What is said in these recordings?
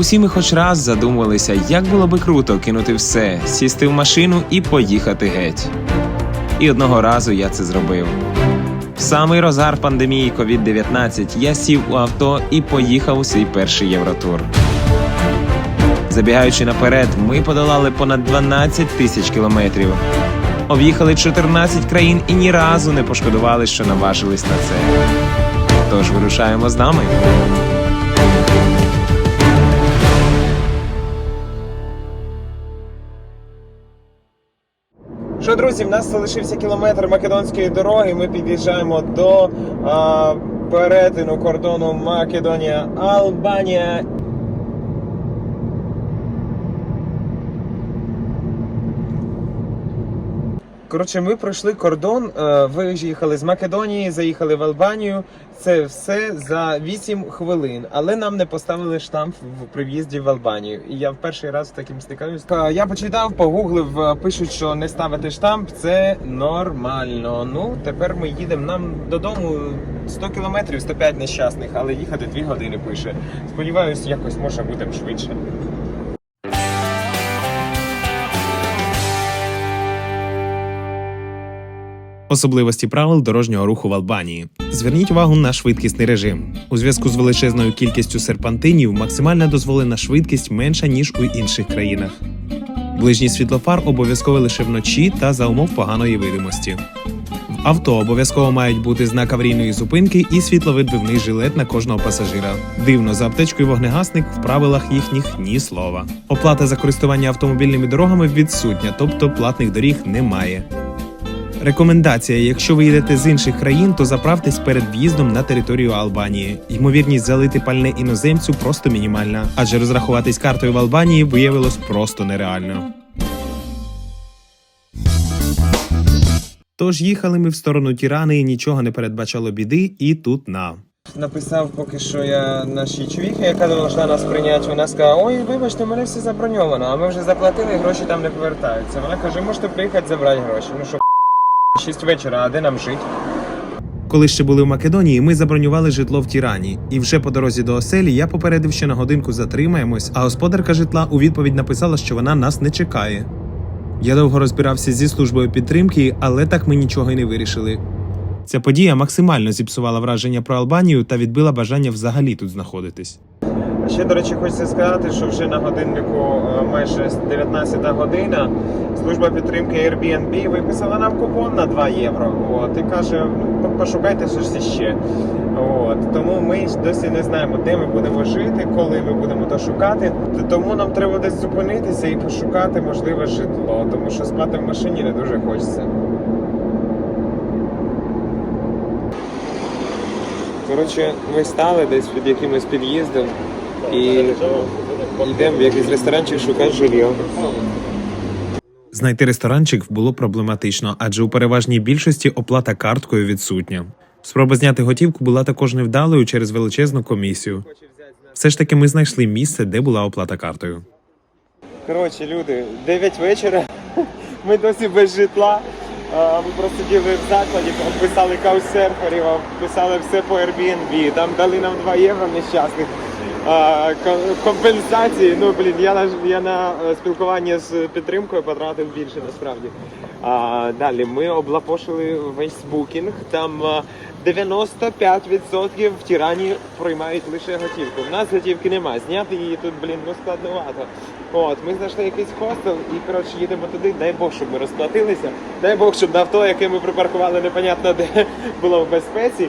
Усі ми хоч раз задумувалися, як було би круто кинути все, сісти в машину і поїхати геть. І одного разу я це зробив. В самий розгар пандемії COVID-19 я сів у авто і поїхав у свій перший євротур. Забігаючи наперед, ми подолали понад 12 тисяч кілометрів. Об'їхали 14 країн і ні разу не пошкодували, що наважились на це. Тож вирушаємо з нами. Що, друзі, в нас залишився кілометр македонської дороги. Ми під'їжджаємо до а, перетину кордону Македонія Албанія. Коротше, ми пройшли кордон, е, виїхали з Македонії, заїхали в Албанію. Це все за 8 хвилин, але нам не поставили штамп в при в'їзді в Албанію. І я в перший раз таким стикаюсь. Е, Я почитав, погуглив, е, пишуть, що не ставити штамп це нормально. Ну тепер ми їдемо. Нам додому 100 кілометрів, 105 нещасних, але їхати 2 години пише. Сподіваюсь, якось може будемо швидше. Особливості правил дорожнього руху в Албанії. Зверніть увагу на швидкісний режим. У зв'язку з величезною кількістю серпантинів максимальна дозволена швидкість менша ніж у інших країнах. Ближній світлофар обов'язково лише вночі та за умов поганої видимості. В авто обов'язково мають бути знак аварійної зупинки і світловидбивний жилет на кожного пасажира. Дивно, за аптечкою вогнегасник в правилах їхніх ні слова. Оплата за користування автомобільними дорогами відсутня, тобто платних доріг немає. Рекомендація: якщо ви їдете з інших країн, то заправтесь перед в'їздом на територію Албанії. Ймовірність залити пальне іноземцю просто мінімальна, адже розрахуватись картою в Албанії виявилось просто нереально. Тож їхали ми в сторону Тірани, і нічого не передбачало біди, і тут на. Написав поки що я нашій чоловіки, яка должна нас прийняти. Вона сказала, ой, вибачте, у мене все заброньовано, а ми вже заплатили, гроші там не повертаються. Вона каже, можете приїхати забрати гроші. Ну що, 6 вечора, а де нам жити? Коли ще були в Македонії, ми забронювали житло в Тірані, і вже по дорозі до оселі я попередив, що на годинку затримаємось, а господарка житла у відповідь написала, що вона нас не чекає. Я довго розбирався зі службою підтримки, але так ми нічого й не вирішили. Ця подія максимально зіпсувала враження про Албанію та відбила бажання взагалі тут знаходитись. Ще, до речі, хочеться сказати, що вже на годиннику е, майже 19 година. Служба підтримки Airbnb виписала нам купон на 2 євро. От, і каже, «Ну, пошукайте щось іще. От, тому ми досі не знаємо, де ми будемо жити, коли ми будемо то шукати. Тому нам треба десь зупинитися і пошукати можливе житло, тому що спати в машині не дуже хочеться. Коротше, ми стали десь під якимось під'їздом і йдемо в якийсь ресторанчик шукати жилье. Знайти ресторанчик було проблематично, адже у переважній більшості оплата карткою відсутня. Спроба зняти готівку була також невдалою через величезну комісію. Все ж таки, ми знайшли місце, де була оплата картою. Коротше, люди, 9 вечора. Ми досі без житла. Ми просиділи в закладі, писали каусерферів, писали все по Airbnb, там дали нам 2 євро нещасних. Компенсації. Ну блін, я на я на е, спілкування з підтримкою потратив більше насправді. А, далі ми облапошили весь букінг. Там 95% в Тірані приймають лише готівку. В нас готівки немає. Зняти її тут, блін, ну складновато. От, ми знайшли якийсь хостел і коротше їдемо туди. Дай Бог, щоб ми розплатилися. Дай Бог, щоб авто, яке ми припаркували, непонятно де було в безпеці.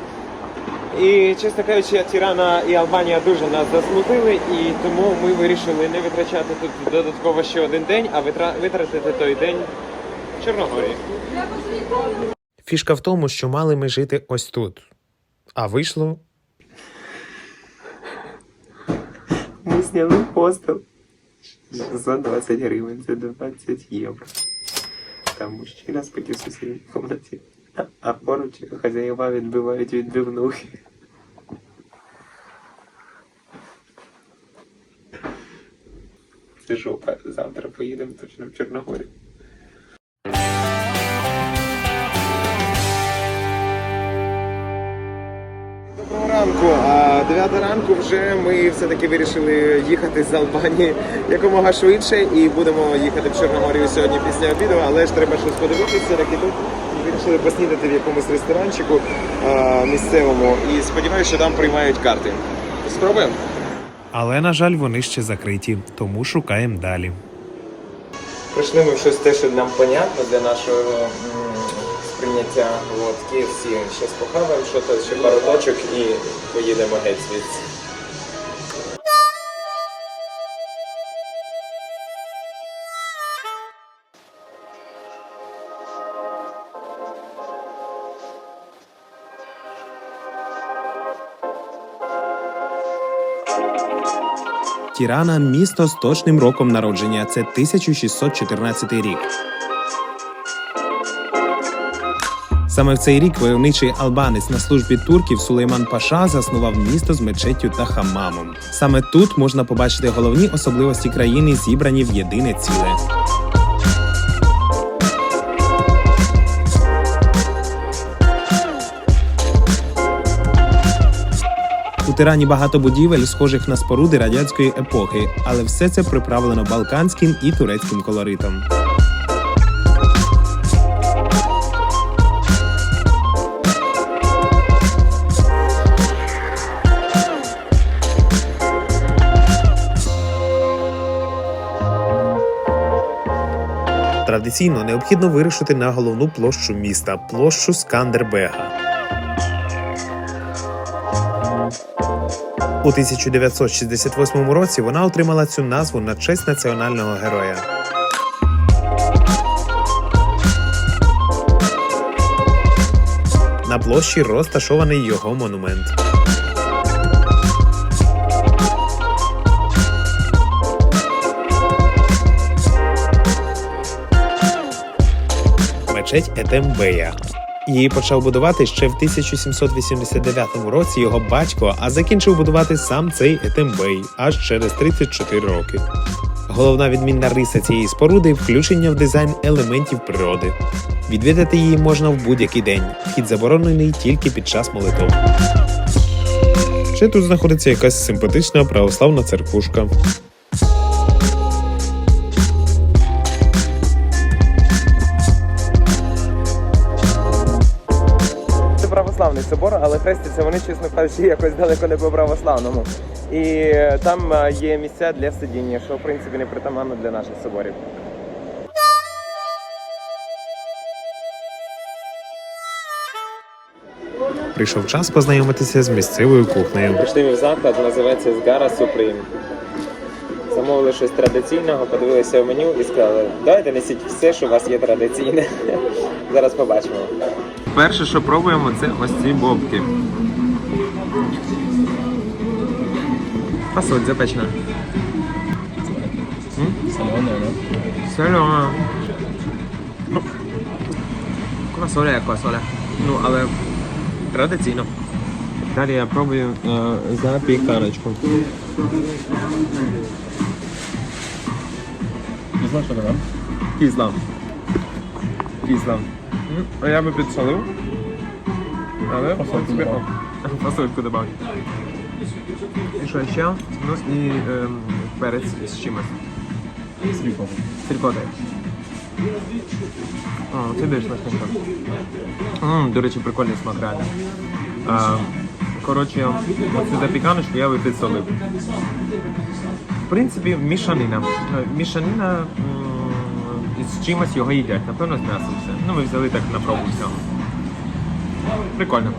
І чесно кажучи, Тірана і Албанія дуже нас засмутили, і тому ми вирішили не витрачати тут додатково ще один день, а витра- витратити той день в Чорногорії. Фішка в тому, що мали ми жити ось тут. А вийшло. Ми зняли хостел за 20 гривень, це 20 євро. Там мужчина спить у сусідній кімнаті, а- поруч хазяїва відбивають відбивнухи. Це жопа. Завтра поїдемо точно в Чорногорію. 9 ранку. ранку вже ми все-таки вирішили їхати з Албанії якомога швидше і будемо їхати в Чорногорію сьогодні після обіду, але ж треба щось подивитися, так і тут вирішили поснідати в якомусь ресторанчику а, місцевому і сподіваюся, що там приймають карти. Спробуємо. Але, на жаль, вони ще закриті, тому шукаємо далі. Прийшли ми в щось те, що нам понятно для нашого сприйняття. От, KFC. Зараз похаваємо, що то ще пару точок і поїдемо геть звідси. Тірана місто з точним роком народження. Це 1614 рік. Саме в цей рік войовничий албанець на службі турків Сулейман Паша заснував місто з мечеттю та хамамом. Саме тут можна побачити головні особливості країни, зібрані в єдине ціле. У Тирані багато будівель, схожих на споруди радянської епохи, але все це приправлено балканським і турецьким колоритом. Традиційно необхідно вирушити на головну площу міста площу Скандербега. У 1968 році вона отримала цю назву на честь національного героя. На площі розташований його монумент. Мечеть Етембея. Її почав будувати ще в 1789 році його батько, а закінчив будувати сам цей Етембей аж через 34 роки. Головна відмінна риса цієї споруди включення в дизайн елементів природи. Відвідати її можна в будь-який день. Вхід заборонений тільки під час молитов. Ще тут знаходиться якась симпатична православна церквушка. Хрестяться вони, чесно кажучи, якось далеко не по православному. І е, там е, є місця для сидіння, що в принципі не притаманно для наших соборів. Прийшов час познайомитися з місцевою кухнею. Прийшли ми в заклад, називається Згара Суприм. Замовили щось традиційного, подивилися в меню і сказали, давайте несіть все, що у вас є традиційне. Зараз побачимо. Перше, що пробуємо, це ось ці бобки. Фасоль запечена. Солоне, да? Сольона. Ну, Квасоля як квасоля. Ну, але традиційно. Далі я пробую е, запіканочку. Не знаю, що там. Кисла. Кисла. А я би підсолив. Але добавив. О, І що ще? Ну і ем, перець з чимось. Сріком. З. О, це більш смачненько. М, До речі, прикольний смак реально. А, коротше, оцю запіканочку я би підсолив. Принципі, мішанина. Е, Мішанина з чимось його їдять. Напевно, з м'ясом все. Ну, ми взяли так на пробу всього. Прикольно.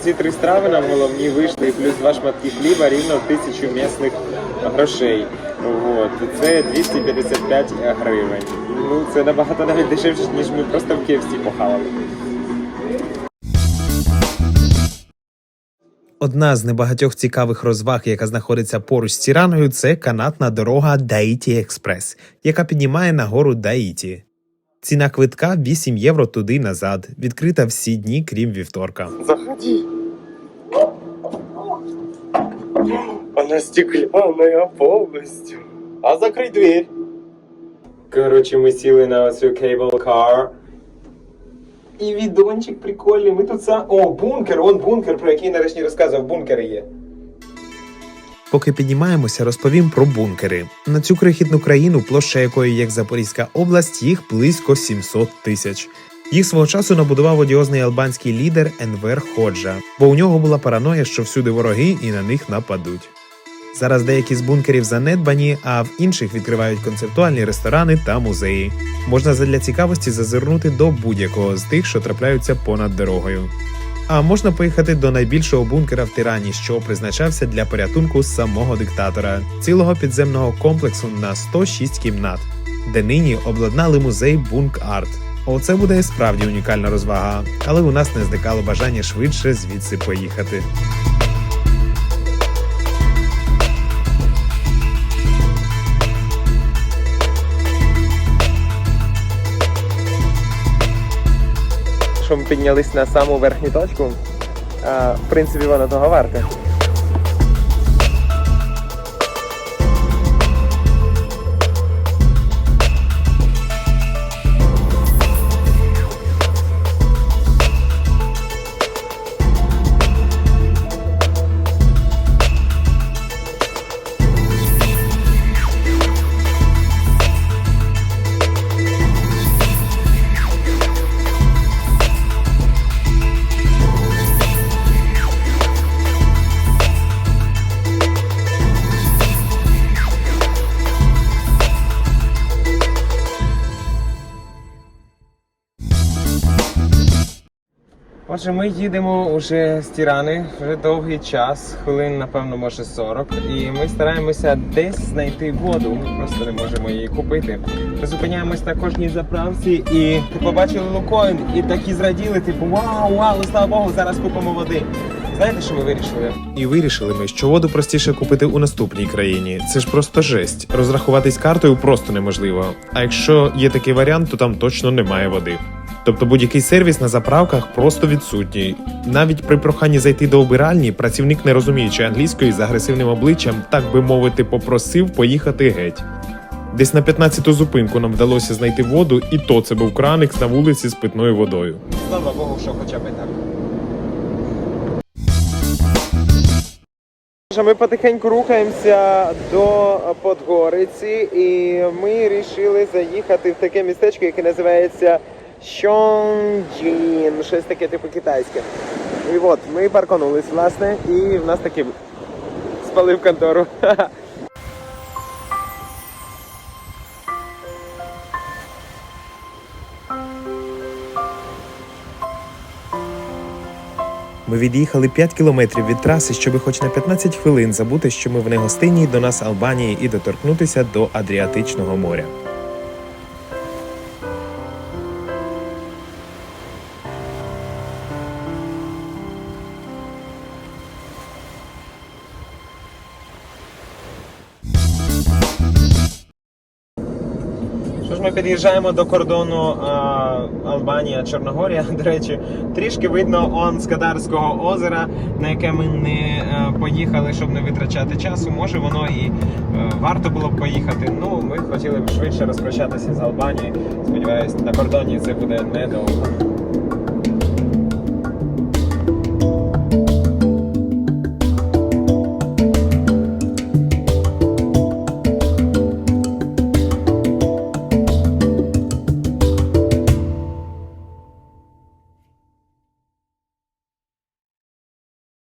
Ці три страви нам головні вийшли, плюс два шматки хліба рівно тисячу місних грошей. От. Це 255 гривень. Ну, це набагато навіть дешевше, ніж ми просто в KFC похавали. Одна з небагатьох цікавих розваг, яка знаходиться поруч з Тіраною, це канатна дорога Даїті Експрес, яка піднімає на гору Даїті. Ціна квитка 8 євро туди назад, відкрита всі дні, крім вівторка. Заходи. Она стеклянная полностью. А закрой дверь. Короче, ми сіли на цю cable І відончик прикольний. Ми тут сам. О, бункер, он бункер, про який нарешті розказував, бункери є. Поки піднімаємося, розповім про бункери. На цю крихітну країну, площа якої як Запорізька область, їх близько 700 тисяч. Їх свого часу набудував одіозний албанський лідер Енвер Ходжа, бо у нього була параноя, що всюди вороги і на них нападуть. Зараз деякі з бункерів занедбані, а в інших відкривають концептуальні ресторани та музеї. Можна задля цікавості зазирнути до будь-якого з тих, що трапляються понад дорогою. А можна поїхати до найбільшого бункера в Тирані, що призначався для порятунку самого диктатора, цілого підземного комплексу на 106 кімнат, де нині обладнали музей Бунк Арт. Оце буде справді унікальна розвага, але у нас не зникало бажання швидше звідси поїхати. Що ми піднялись на саму верхню точку. В принципі, воно того варте. Отже, ми їдемо уже з Тірани вже довгий час, хвилин, напевно, може 40. І ми стараємося десь знайти воду. Ми просто не можемо її купити. Ми зупиняємось на кожній заправці і побачили лукоін і такі зраділи, типу, вау, вау, слава Богу, зараз купимо води. Знаєте, що ми вирішили? І вирішили ми, що воду простіше купити у наступній країні. Це ж просто жесть. Розрахуватись картою просто неможливо. А якщо є такий варіант, то там точно немає води. Тобто будь-який сервіс на заправках просто відсутній. Навіть при проханні зайти до обиральні, працівник, не розуміючи англійської з агресивним обличчям, так би мовити, попросив поїхати геть. Десь на 15-ту зупинку нам вдалося знайти воду, і то це був краник на вулиці з питною водою. Слава Богу, що хоча б так. Ми потихеньку рухаємося до Подгориці, і ми вирішили заїхати в таке містечко, яке називається Щонджін, щось таке типу китайське. І от ми парконулись, власне, і в нас таки спалив контору. Ми від'їхали 5 кілометрів від траси, щоби хоч на 15 хвилин забути, що ми в негостинній до нас Албанії і доторкнутися до Адріатичного моря. Під'їжджаємо до кордону а, Албанія, Чорногорія. До речі, трішки видно он з Катарського озера, на яке ми не е, поїхали, щоб не витрачати часу. Може воно і е, варто було б поїхати. Ну, ми хотіли б швидше розпрощатися з Албанією. Сподіваюсь, на кордоні це буде недовго.